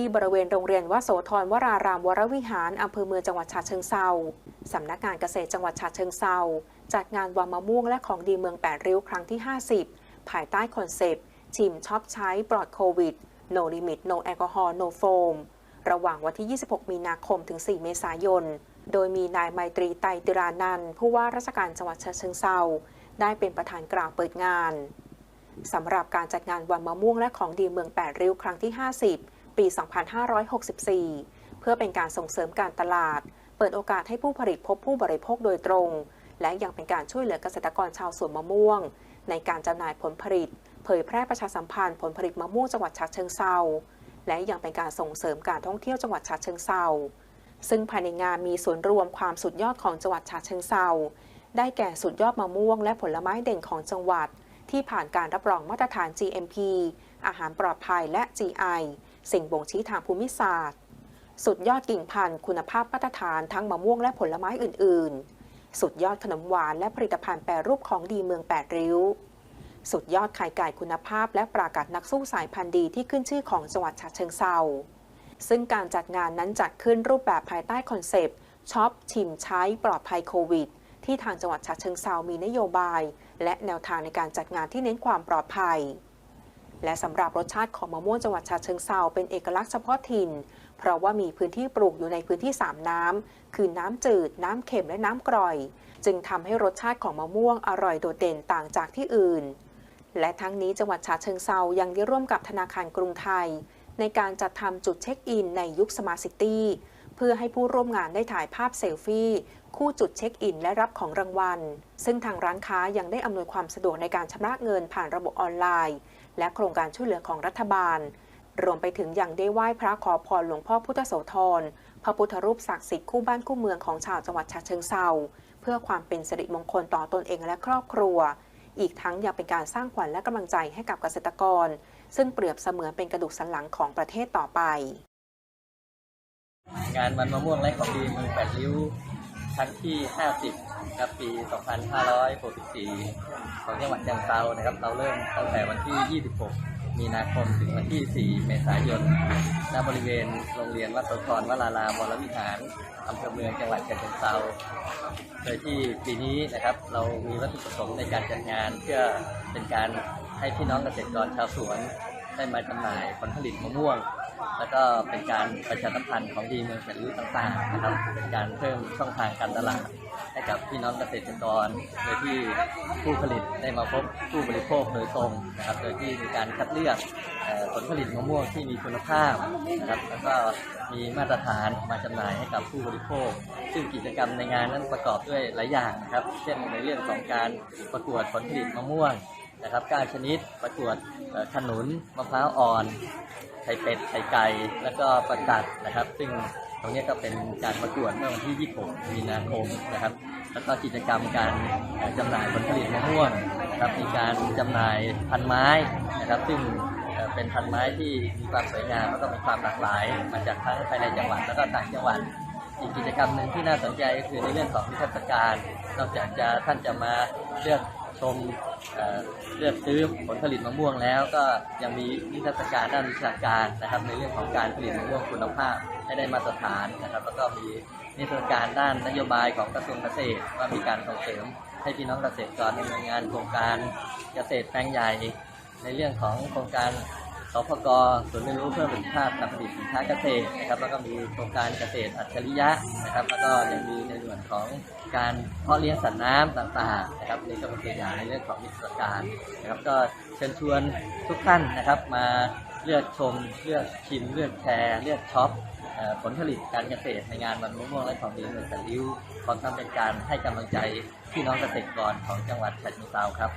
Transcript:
ที่บริเวณโรงเรียนวโสธรวรารามวรวิหารอำเภอเมืองจังหวัดฉะเชิงเซาสำนักงานเกษตรจังหวัดฉะเชิงเซาจัดงานวันมะม่วงและของดีเมืองแปดริ้วครั้งที่ 50 ภายใต้คอนเซปต์ ชิมช็อปใช้ปลอดโควิด no limit no alcohol no foam ระหว่างวันที่ 26 มีนาคมถึง 4 เมษายน โดยมีนายไมตรีไตติรานันท์ผู้ว่าราชการจังหวัดฉะเชิงเซาได้เป็นประธานกล่าวเปิดงานสำหรับการจัดงานวันมะม่วงและของดีเมืองแปดริ้วครั้งที่ 50 ปี 2564 เพื่อเป็นการส่งเสริมการตลาด เปิดโอกาสให้ผู้ผลิตพบผู้บริโภคโดยตรง และยังเป็นการช่วยเหลือเกษตรกรชาวสวนมะม่วง ในการจำหน่ายผลผลิต เผยแพร่ประชาสัมพันธ์ผลผลิตมะม่วงจังหวัดฉะเชิงเซาและยังเป็นการส่งเสริมการท่องเที่ยวจังหวัดฉะเชิงเซาซึ่งภายในงานมีส่วนรวมความสุดยอดของจังหวัดฉะเชิงเซาได้แก่สุดยอดมะม่วงและผลไม้เด่นของจังหวัด ที่ผ่านการรับรองมาตรฐาน GMP อาหารปลอดภัยและ GI สิ่งบ่งชี้ทางภูมิศาสตร์ สุดยอดกิ่งพันธุ์คุณภาพมาตรฐานทั้งมะม่วงและผลไม้อื่น ๆ สุดยอดขนมหวานและผลิตภัณฑ์แปรรูปของดีเมืองแปดริ้ว สุดยอดไข่ไก่คุณภาพและปรากัดนักสู้สายพันธุ์ดีที่ขึ้นชื่อของจังหวัดฉะเชิงเซาซึ่งการจัดงานนั้นจัดขึ้นรูปแบบภายใต้คอนเซปต์ช็อปชิมใช้ปลอดภัยโควิด ที่ทางจังหวัดฉะเชิงเซามีนโยบาย และแนวทางในการจัดงานที่เน้นความปลอดภัย และสำหรับรสชาติของมะม่วงจังหวัดฉะเชิงเซาเป็นเอกลักษณ์เฉพาะถิ่น เพราะว่ามีพื้นที่ปลูกอยู่ในพื้นที่ 3 น้ำ คือน้ำจืด น้ำเค็มและน้ำกร่อย จึงทำให้รสชาติของมะม่วงอร่อยโดดเด่นต่างจากที่อื่น และทั้งนี้จังหวัดฉะเชิงเซายังได้ร่วมกับธนาคารกรุงไทย ในการจัดทำจุดเช็คอินในยุคสมาร์ทซิตี้เพื่อให้ผู้ร่วมงานได้ถ่ายภาพเซลฟี่ คู่จุดเช็คอินและรับของรางวัล ซึ่งทางร้านค้ายังได้อำนวยความสะดวกในการชำระเงินผ่านระบบออนไลน์ และโครงการช่วยเหลือของรัฐบาล รวมไปถึงยังได้ไหว้พระขอพรหลวงพ่อพุทธโสธรพระพุทธรูปศักดิ์สิทธิ์คู่บ้านคู่เมืองของชาวจังหวัดฉะเชิงเซาเพื่อความเป็นสิริมงคลต่อตนเองและครอบครัว อีกทั้งยังเป็นการสร้างขวัญและกำลังใจให้กับเกษตรกร ซึ่งเปรียบเสมือนเป็นกระดูกสันหลังของประเทศต่อไป งานวันมะม่วงและของดีเมืองแปดริ้ว ครั้งที่ 50ครับปี 2564 ของจังหวัดเชียงเซานะครับ เราเริ่มตั้งแต่วันที่ 26 มีนาคมถึงวันที่ 4 เมษายนณบริเวณโรงเรียนวัดโสธรวรารามวรวิหารอำเภอเมืองจังหวัดเชียงเซาโดยที่ปีนี้นะครับ เรามีวัตถุประสงค์ในการจัดงาน เพื่อเป็นการให้พี่น้องเกษตรกรชาวสวนได้มาจำหน่ายผลผลิตมะม่วง แล้วก็เป็นการประชาสัมพันธ์ของดีเมืองแปดริ้ต่างๆนะครับเป็นการเพิ่มช่องทางการตลาดให้กับพี่น้องเกษตรกร โดยที่ผู้ผลิตได้มาพบผู้บริโภคโดยตรงนะครับ โดยที่มีการคัดเลือกผลผลิตมะม่วงที่มีคุณภาพนะครับ แล้วก็มีมาตรฐานมาจำหน่ายให้กับผู้บริโภค ซึ่งกิจกรรมในงานนั้นประกอบด้วยหลายอย่างนะครับ เช่นในเรื่องของการประกวดผลผลิตมะม่วง นะครับ9ชนิดประกวดขนุนมะพร้าวอ่อนไข่เป็ดไข่ไก่แล้วก็ประกัดนะครับ ซึ่งตรงนี้ก็เป็นการประกวดเมื่อวันที่ 26 มีนาคมนะครับ แล้วก็กิจกรรมการเอ่อจำหน่ายผลผลิตมะม่วงนะครับมีการจำหน่ายพันไม้นะครับ ซึ่งเอ่อเป็นพันไม้ที่มีความสวยงามแล้วก็มีความหลากหลาย มาจากทั้งภายในจังหวัดแล้วก็ต่างจังหวัดอีกกิจกรรมหนึ่งที่น่าสนใจก็คือในเรื่องของนิทรรศการ นอกจากจะท่านจะมาเลือกชม เลือกซื้อผลผลิตมะม่วงแล้วก็ยังมีนิทรรศการด้านวิชาการนะครับ ในเรื่องของการผลิตมะม่วงคุณภาพให้ได้มาตรฐานนะครับ แล้วก็มีนิทรรศการด้านนโยบายของกระทรวงเกษตรว่ามีการส่งเสริมให้พี่น้องเกษตรกรดำเนินงานโครงการเกษตรแปลงใหญ่ในเรื่องของโครงการ สพกศูนย์เรียนรู้เพื่อประสิทธิภาพการผลิตสินค้าเกษตรนะครับ แล้วก็มีโครงการเกษตรอัจฉริยะนะครับ แล้วก็ยังมีในส่วนของการเพาะเลี้ยงสัตว์น้ำต่างๆนะครับนี่ก็เป็นตัวอย่างในเรื่องของนิทรรศการนะครับ ก็เชิญชวนทุกท่านนะครับมาเลือกชม เลือกชิม เลือกแชร์ เลือกช็อปผลผลิตการเกษตรในงานวันมะม่วงและของดีเมืองสันริ้วพร้อมทั้งเป็นการให้กำลังใจพี่น้องเกษตรกรของจังหวัดฉะเชิงเทราครับ